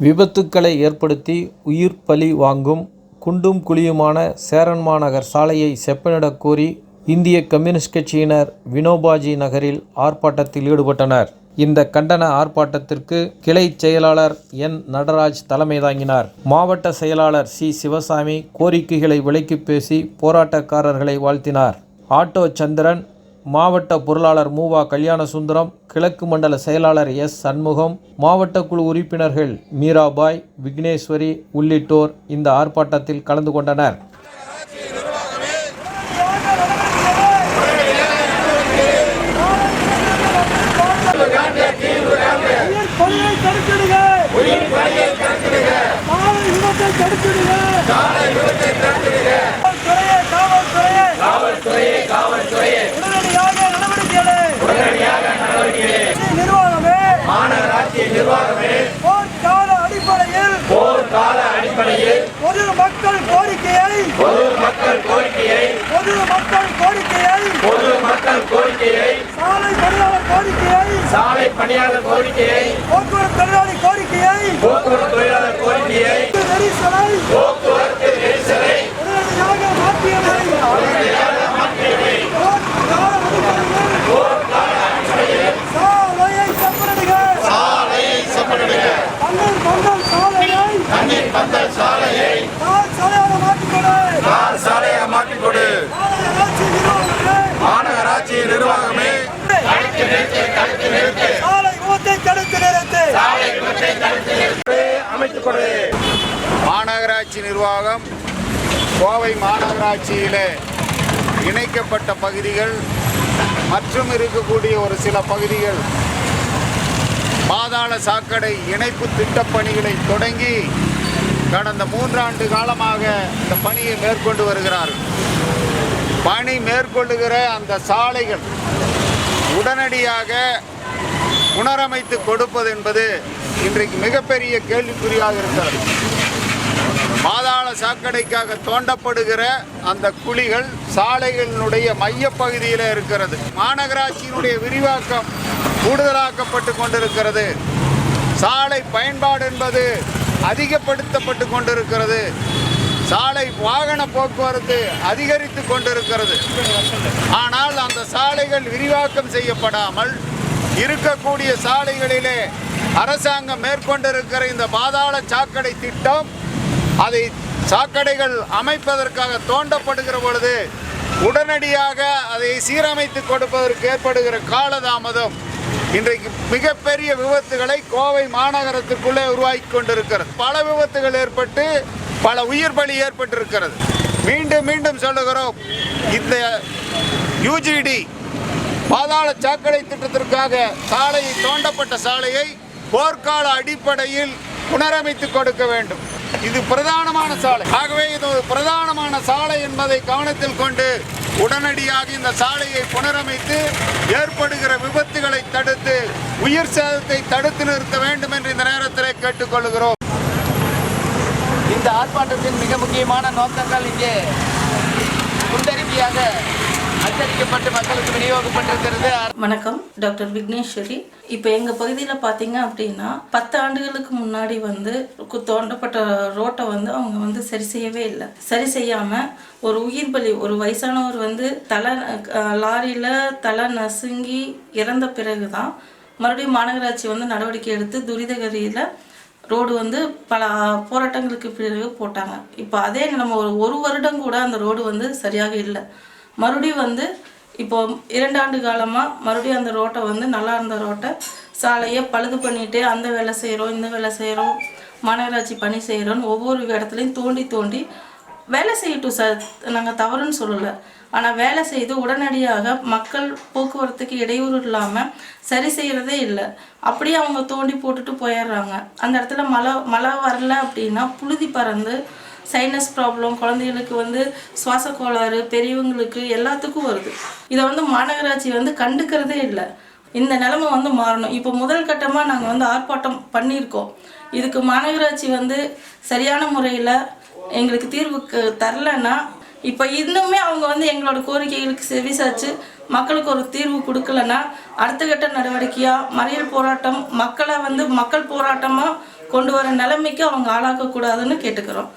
விபத்துக்களை ஏற்படுத்தி உயிர் பலி வாங்கும் குண்டும் குழியுமான சேரன்மாநகர் சாலையை செப்பனிடக் கோரி இந்திய கம்யூனிஸ்ட் கட்சியினர் வினோபாஜி நகரில் ஆர்ப்பாட்டத்தில் ஈடுபட்டனர். இந்த கண்டன ஆர்ப்பாட்டத்திற்கு கிளை செயலாளர் என். நடராஜ் தலைமை தாங்கினார். மாவட்ட செயலாளர் சி. சிவசாமி கோரிக்கைகளை விலக்கி பேசி போராட்டக்காரர்களை வாழ்த்தினார். ஆட்டோ சந்திரன் மாவட்ட பொருளாளர் மூவா கல்யாணசுந்தரம் கிழக்கு மண்டல செயலாளர் எஸ். சண்முகம் மாவட்ட குழு உறுப்பினர்கள் மீராபாய் விக்னேஸ்வரி உள்ளிட்டோர் இந்த ஆர்ப்பாட்டத்தில் கலந்து கொண்டனர். உயிர் பலியை தடுத்திடுக உயிர் பலியை தடுத்திடுக சாலை விபத்தை தடுத்திடுக சாலை விபத்தை தடுத்திடுக காவல்துறையே காவல்துறையே காவல்துறையே உடனடியாக நடவடிக்கைகளை உடனடியாக நடவடிக்கைகளை நிர்வாகமே மாநகராட்சி நிர்வாகமே போர்க்கால அடிப்படையில் போர்க்கால அடிப்படையில் பொது மக்கள் கோரிக்கையை பொது மக்கள் கோரிக்கையை பொது மக்கள் கோரிக்கையை பொது மக்கள் கோரிக்கையை சாலை பணியாளர் கோரிக்கையை சாலை பணியாளர் கோரிக்கையை போக்குவரத்து தொழிலாளி கோரிக்கையை போக்குவரத்து தொழிலாளர் கோரிக்கையை நெரிசலை போக்குவரத்து நெரிசலை உடனடியாக மாற்றியதை போர்க்கால அடிப்படையில் சாலையை செப்பனிடுக தண்ணீர் பந்தல் சாலையை தண்ணீர் பந்தல் சாலையை தார் சாலையாக மாற்றிக்கொடு தார் சாலையை மாற்றிக் கொடு மாநகராட்சி நிர்வாகமே மாநகராட்சி நிர்வாகமே சாலை விபத்தை தடுத்து நிறுத்து வைத்துக் கொடு. மாநகராட்சி நிர்வாகம் கோவை மாநகராட்சியிலே இணைக்கப்பட்ட பகுதிகள் மற்றும் இருக்கக்கூடிய ஒரு சில பகுதிகள் பாதாள சாக்கடை இணைப்பு திட்டப் பணிகளை தொடங்கி கடந்த மூன்றாண்டு காலமாக இந்த பணியை மேற்கொண்டு வருகிறார்கள். பணி மேற்கொள்ளுகிற அந்த சாலைகள் உடனடியாக புனரமைத்து கொடுப்பது என்பது இன்றைக்கு மிகப்பெரிய கேள்விக்குறியாக இருக்கிறது. பாதாள சாக்கடைக்காக தோண்டப்படுகிற அந்த குழிகள் சாலைகளினுடைய மையப்பகுதியில் இருக்கிறது. மாநகராட்சியினுடைய விரிவாக்கம் கூடுதலாக்கப்பட்டு கொண்டிருக்கிறது. சாலை பயன்பாடு என்பது அதிகப்படுத்தப்பட்டு கொண்டிருக்கிறது. சாலை வாகன போக்குவரத்து அதிகரித்து கொண்டிருக்கிறது. ஆனால் அந்த சாலைகள் விரிவாக்கம் செய்யப்படாமல் இருக்கக்கூடிய சாலைகளிலே அரசாங்கம் மேற்கொண்டிருக்கிற இந்த பாதாள சாக்கடை திட்டம் அதை சாக்கடைகள் அமைப்பதற்காக தோண்டப்படுகிற பொழுது உடனடியாக அதை சீரமைத்து கொடுப்பதற்கு ஏற்படுகிற காலதாமதம் இன்றைக்கு மிகப்பெரிய விபத்துகளை கோவை மாநகரத்துக்குள்ளே உருவாக்கி கொண்டிருக்கிறது. பல விபத்துகள் ஏற்பட்டு பல உயிர் பலி ஏற்பட்டிருக்கிறது. மீண்டும் மீண்டும் சொல்லுகிறோம். இந்த யூஜிடி பாதாள சாக்கடை திட்டத்திற்காக சாலை தோண்டப்பட்ட சாலையை போர்க்கால அடிப்படையில் புனரமைத்து கொடுக்க வேண்டும். இது பிரதானமான சாலை. ஆகவே இது ஒரு பிரதானமான சாலை என்பதை கவனத்தில் கொண்டு உடனடியாக இந்த சாலையை புனரமைத்து ஏற்படுகிற விபத்துகளை தடுத்து உயிர் சேதத்தை தடுத்து நிறுத்த வேண்டும் என்று இந்த நேரத்தில் கேட்டுக்கொள்கிறோம். இந்த ஆர்ப்பாட்டத்தின் மிக முக்கியமான நோக்கங்கள் இங்கே குண்டறிக்கையாக அச்சடிக்கப்பட்டு மக்களுக்கு விநியோகப்பட்டிருக்கிறது. வணக்கம் டாக்டர் விக்னேஸ்வரி. இப்போ எங்கள் பகுதியில் பார்த்தீங்க அப்படின்னா பத்து ஆண்டுகளுக்கு முன்னாடி வந்து தோண்டப்பட்ட ரோட்டை வந்து அவங்க வந்து சரி செய்யவே இல்லை. சரி செய்யாமல் ஒரு உயிர் பலி ஒரு வயசானவர் வந்து தலை லாரியில் தலை நசுங்கி இறந்த பிறகு தான் மறுபடியும் மாநகராட்சி வந்து நடவடிக்கை எடுத்து துரிதகரியில் ரோடு வந்து பல போராட்டங்களுக்கு பிறகு போட்டாங்க. இப்போ அதே நம்ம ஒரு ஒரு வருடம் கூட அந்த ரோடு வந்து சரியாக இல்லை. மறுபடியும் வந்து இப்போ இரண்டாண்டு காலமாக மறுபடியும் அந்த ரோட்டை வந்து நல்லா இருந்த ரோட்டை சாலையை பழுது பண்ணிட்டு அந்த வேலை செய்கிறோம் இந்த வேலை செய்கிறோம் மாநகராட்சி பணி செய்கிறோன்னு ஒவ்வொரு இடத்துலையும் தோண்டி தோண்டி வேலை செய்யட்டும் சார். நாங்கள் தவறுன்னு சொல்லலை. ஆனால் வேலை செய்து உடனடியாக மக்கள் போக்குவரத்துக்கு இடையூறு இல்லாமல் சரி செய்கிறதே இல்லை. அப்படியே அவங்க தோண்டி போட்டுட்டு போயிடுறாங்க. அந்த இடத்துல மழை மழை வரல அப்படின்னா புழுதி பறந்து சைனஸ் ப்ராப்ளம் குழந்தைகளுக்கு வந்து சுவாச கோளாறு பெரியவங்களுக்கு எல்லாத்துக்கும் வருது. இதை வந்து மாநகராட்சி வந்து கண்டுக்கிறதே இல்லை. இந்த நிலமை வந்து மாறணும். இப்போ முதல் கட்டமாக நாங்கள் வந்து ஆர்ப்பாட்டம் பண்ணியிருக்கோம். இதுக்கு மாநகராட்சி வந்து சரியான முறையில் எங்களுக்கு தீர்வு தரலன்னா இப்போ இன்னுமே அவங்க வந்து எங்களோட கோரிக்கைகளுக்கு செவிசாச்சு மக்களுக்கு ஒரு தீர்வு கொடுக்கலன்னா அடுத்த கட்ட நடவடிக்கையாக மறியல் போராட்டம் மக்களை வந்து மக்கள் போராட்டமாக கொண்டு வர நிலைமைக்கு அவங்க ஆளாக்கக்கூடாதுன்னு கேட்டுக்கிறோம்.